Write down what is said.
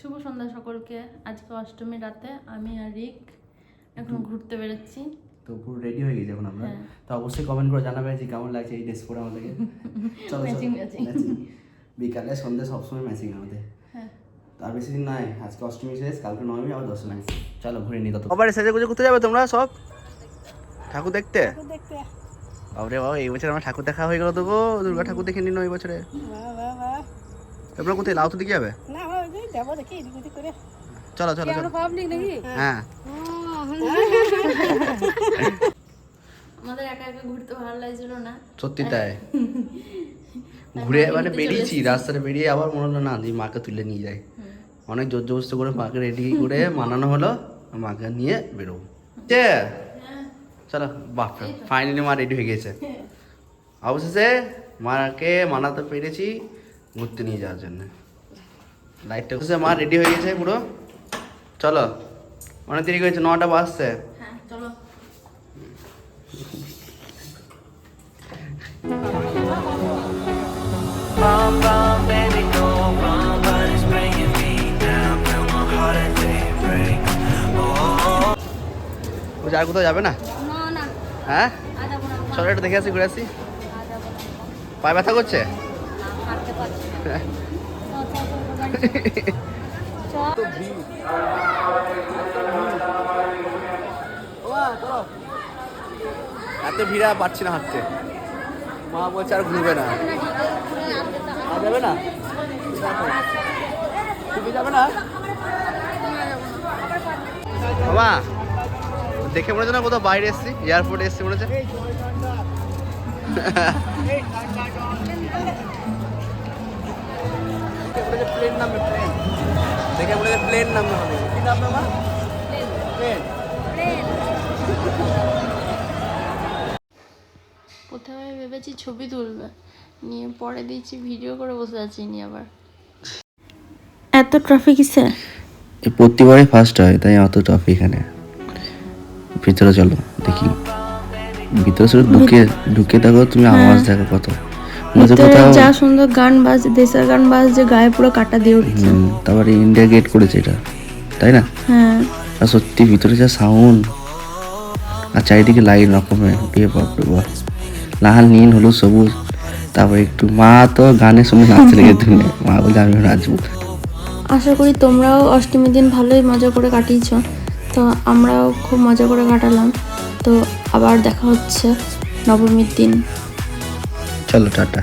শুভ সন্ধ্যা সকলকে। আজকে অষ্টমী রাতে আমি আর রিক এখন ঘুরতে বেরোচ্ছি। তো পুরো রেডি হয়ে গেছি এখন আমরা। হ্যাঁ। তো অবশ্যই কমেন্ট করে জানাবে যে কেমন লাগছে এই ড্রেস পরে আমাদেরকে। চলো. বিকালে সন্ধ্যে সবসময় ম্যাচিং আমাদের। হ্যাঁ। তো আর বেশি দিন নয় আজকে অষ্টমী শেষ কালকে নবমী আবার দশমী চলো ঘুরে নিই তত আবার সেজে গুজে কোথায় যাবে তোমরা সব? ঠাকুর দেখতে? দেখতে। বাবরে বাবা এই বছর আমার ঠাকুর দেখা হয়ে গেল তো গো। দুর্গা ঠাকুর দেখে নিন এই বছরে। বাহ বাহ বাহ। তোমরা কোথায় লাউ তো দিকে যাবে? না যাব দেখি এদিক ওদিক করে। চলো চলো চলো। পাবলিক নাকি? হ্যাঁ। আমাদের একা একা ঘুরতে ভালো লাগছিল না। সত্যি তাই। ঘুরে মানে বেরিয়েছি রাস্তাটা বেরিয়ে আবার মনে হলো না দিয়ে মাকে তুলে নিয়ে যাই। অনেক জোর জবস্ত করে মাকে রেডি করে মানানো হলো মাকে নিয়ে বেরোবো। যে চলো বাপ ফাইনালি মা রেডি হয়ে গেছে অবশেষে মাকে মানাতে পেরেছি ঘুরতে নিয়ে যাওয়ার জন্য। লাইটটা অবশেষে মা রেডি হয়ে গেছে পুরো? চলো। অনেক দেরি হয়েছে নটা বাজছে। হ্যাঁ আর কোথাও যাবে না? হ্যাঁ? চলো একটু দেখে আসি ঘুরে আসি। পায়ে ব্যথা করছে? এত ভিড়া পাচ্ছি না হাঁটতে মা বলছে আর ঘুরবে না যাবে না তুমি যাবে না বাবা দেখে মনে হচ্ছে না কোথাও বাইরে এসছি এয়ারপোর্টে এসছি মনে হচ্ছে মনে হচ্ছে প্লেন নামবে হবে। কি নামবে মা? প্লেন প্রথমে ভেবেছি ছবি তুলবে নিয়ে পরে দিয়েছি ভিডিও করে বসে আছি নিয়ে আবার। এত ট্রাফিক কিসে? এই প্রতিবারই ফার্স্ট হয় তাই অত টফ এখানে। ভিতরে চলো দেখি। ভিতরে শুধু ঢুকে ঢুকে দেখো তুমি আওয়াজ দেখো কত। যা সুন্দর গান বাজ দেশের গান বাজ যে গায়ে পুরো কাটা দিয়ে উঠছে। তারপরে ইন্ডিয়া গেট করেছে এটা তাই না? হ্যাঁ। আর সত্যি ভিতরে যা সাউন্ড আর চারিদিকে লাইন রকমের এ বাপরে বাপ লাল নীল হলুদ সবুজ। তারপরে একটু মা তো গানে শুনে নাচতে লেগে তুমি মা বলে আমি নাচবো। আশা করি তোমরাও অষ্টমীর দিন ভালোই মজা করে কাটিয়েছ। তো আমরাও খুব মজা করে কাটালাম। তো আবার দেখা হচ্ছে নবমীর দিন। চলো টাটা